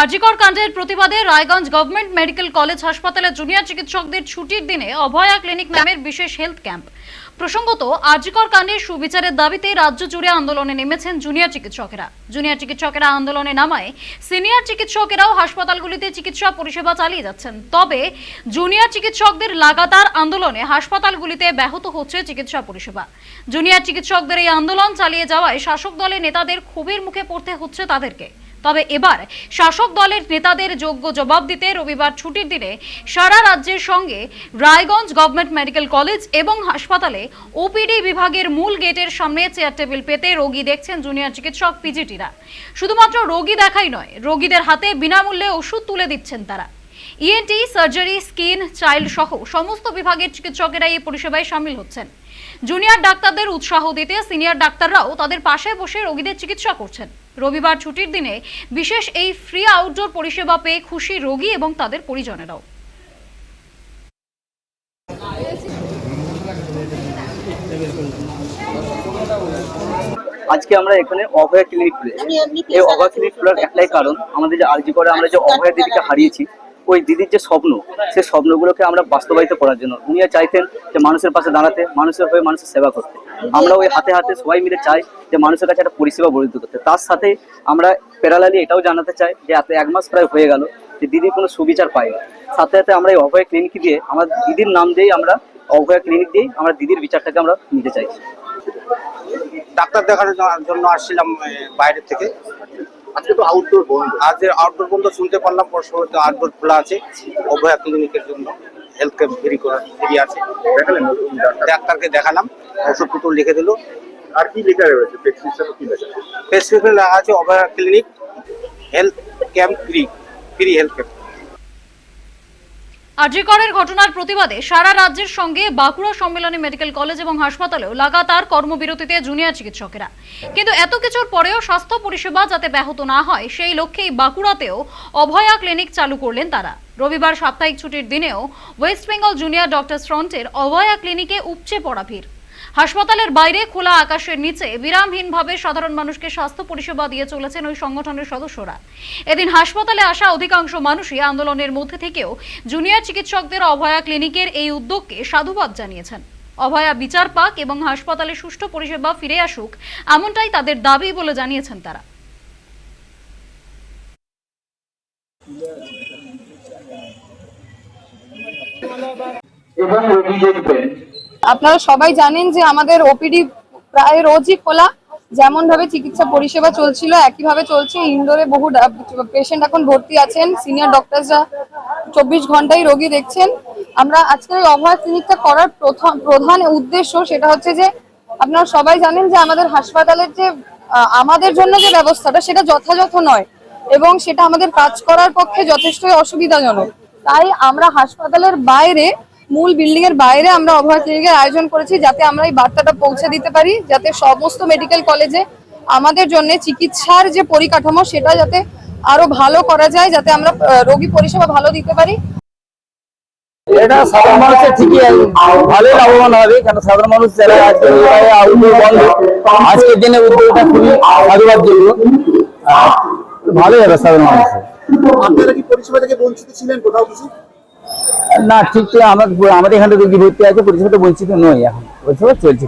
আরজিকর কাণ্ডের প্রতিবাদে Raiganj government medical college হাসপাতালে জুনিয়র চিকিৎসকদের ছুটির দিনে অভয়া ক্লিনিক নামের বিশেষ হেলথ ক্যাম্প। প্রসঙ্গত আরজিকর কাণ্ডের সুবিচারের দাবিতে রাজ্য জুড়ে আন্দোলনে নেমেছেন জুনিয়র চিকিৎসকেরা। জুনিয়র চিকিৎসকেরা আন্দোলনে নামায়, সিনিয়র চিকিৎসকেরাও হাসপাতালগুলিতে চিকিৎসা পরিষেবা চালিয়ে যাচ্ছেন। তবে, জুনিয়র চিকিৎসকদের লাগাতার আন্দোলনে হাসপাতালগুলিতে ব্যাহত হচ্ছে চিকিৎসা পরিষেবা। জুনিয়র চিকিৎসকদের এই আন্দোলন চালিয়ে যাওয়ায় শাসক দলের নেতাদের ক্ষোভের মুখে পড়তে হচ্ছে তাদেরকে। তবে এবার শাসক দলের নেতাদের যোগ্য জবাব দিতে রবিবার ছুটির দিনে সারা রাজ্যের সঙ্গে রায়গঞ্জ গভর্নমেন্ট মেডিকেল কলেজ এবং হাসপাতালে ওপিডি বিভাগের মূল গেটের সামনে চেয়ার টেবিল পেতে রোগী দেখছেন জুনিয়র চিকিৎসক পিজিটিরা শুধুমাত্র রোগী দেখাই নয়, রোগীদের হাতে বিনামূল্যে ওষুধ তুলে দিচ্ছেন তারা। ইএনটি সার্জারি, স্কিন, চাইল্ড সহ সমস্ত বিভাগের চিকিৎসকেরা এই পরিষেবায় সামিল হচ্ছেন। জুনিয়র ডাক্তারদের উৎসাহ দিতে সিনিয়র ডাক্তাররাও তাদের পাশে বসে রোগীদের চিকিৎসা করছেন। রবিবার ছুটির দিনে বিশেষ এই ফ্রি আউটডোর পরিষেবা পেয়ে খুশি রোগী এবং তাদের পরিজনেরাও। আজকে আমরা এখানে অভয়া ক্লিনিক খুলেছি। এই অভয়া ক্লিনিক খোলার একটাই কারণ আমাদের যে আরজি করে আমরা যে অভয়া দিদিকে হারিয়েছি, ওই দিদির যে স্বপ্ন সেই স্বপ্নগুলোকে আমরা বাস্তবায়িত করার জন্য। উনিও চাইতেন যে মানুষের পাশে দাঁড়াতে, মানুষের হয়ে মানুষের সেবা করতে। আমরা ওই হাতে হাতে সবাই মিলে চাই যে মানুষের কাছে একটা পরিষেবা বর্ধিত করতে। তার সাথে আমরা প্যারালালি এটাও জানাতে চাই যে এত এক মাস প্রায় হয়ে গেল যে দিদি কোনো সুবিচার পায়নি। সাথে সাথে আমরা এই অভয়া ক্লিনিক দিয়ে আমার দিদির নাম দিয়েই আমরা অভয়া ক্লিনিক দিয়েই আমরা দিদির বিচারটাকে আমরা নিতে চাইছি। ডাক্তার দেখানোর জন্য আসছিলাম এ, বাইরের থেকে। আজকে তো আউটডোর বন্ধ। আজ আউটডোর বন্ধ শুনতে পারলাম পরশুতে আউটডোর খোলা আছে অভয়া ক্লিনিকের জন্য। হেলথ ক্যাম্প ফ্রি করা ফ্রি আছে। দেখালেন ডাক্তারকে দেখালাম ওষুধপত্র লিখে দিল। আর কি লেখা রয়েছে? প্রেসক্রিপশনে কি লেখা প্রেসক্রিপশন লেখা আছে Abhaya clinic health camp free free health camp আরজিকরের ঘটনার প্রতিবাদে সারা রাজ্যের সঙ্গে বাঁকুড়া সম্মেলনী মেডিকেল কলেজ এবং হাসপাতালেও লাগাতার কর্মবিরতিতে জুনিয়র চিকিৎসকেরা। কিন্তু এত কিছুর পরেও স্বাস্থ্য পরিষেবা যাতে ব্যাহত না হয় সেই লক্ষ্যেই বাঁকুড়াতেও অভয়া ক্লিনিক চালু করলেন তারা। রবিবার সাপ্তাহিক ছুটির দিনেও ওয়েস্ট বেঙ্গল জুনিয়র ডক্টর ফ্রন্টের অভয়া ক্লিনিকে উপচে পড়া ভিড়। হাসপাতালের বাইরে খোলা আকাশের নিচে বিরামহীনভাবে সাধারণ মানুষকে স্বাস্থ্য পরিষেবা দিয়ে চলেছেন ওই সংগঠনের সদস্যরা। এদিন হাসপাতালে আসা অধিকাংশ মানুষই আন্দোলনের মধ্যে থেকেও জুনিয়র চিকিৎসকদের অভয়া ক্লিনিকের এই উদ্যোগকে সাধুবাদ জানিয়েছেন। অভয়া বিচার পাক এবং হাসপাতালে সুষ্ঠু পরিষেবা ফিরে আসুক এমনটাই তাদের দাবি বলে জানিয়েছেন তারা। এবং রোগী দেখবেন আপনারা সবাই জানেন যে আমাদের ওপিডি প্রায় রোজই খোলা। যেমন ভাবে চিকিৎসা পরিষেবা চলছিল, একইভাবে চলছে। ইনডোরে বহু পেশেন্ট এখন ভর্তি আছেন। সিনিয়র ডক্টরসরা চব্বিশ ঘন্টাই রোগী দেখছেন। আমরা আজকের এই অভয় ক্লিনিকটা করার প্রথম প্রধান উদ্দেশ্য সেটা হচ্ছে যে, আপনারা সবাই জানেন যে আমাদের হাসপাতালের যে আমাদের জন্য যে ব্যবস্থাটা, সেটা যথাযথ নয়। এবং সেটা আমাদের কাজ করার পক্ষে যথেষ্টই অসুবিধাজনক। তাই আমরা হাসপাতালের বাইরে, মূল বিল্ডিং এর বাইরে আমরা অভয় ক্লিনিকের আয়োজন করেছি যাতে আমরা এই বার্তাটা পৌঁছে দিতে পারি, যাতে সমস্ত মেডিকেল কলেজে আমাদের জন্য চিকিৎসার যে পরিকাঠামো সেটা যাতে আরও ভালো করা যায়, যাতে আমরা রোগী পরিষেবা ভালো দিতে পারি। এটা সাধারণ মানুষের ঠিকই লাভবান হবে, কেন সাধারণ মানুষ যারা আজকে বন্ধ। আজকের দিনে উদ্যোগটা খুবই সাধুবাদ হবে সাধারণ মানুষের। আপনারা কি পরিষেবা থেকে বঞ্চিত ছিলেন কোথাও কিছু? না, ঠিক আমাদের এখানে রোগী ভর্তি আছে, পরিষেবা বঞ্চিত নয় এখন। পরিষেবা চলছে।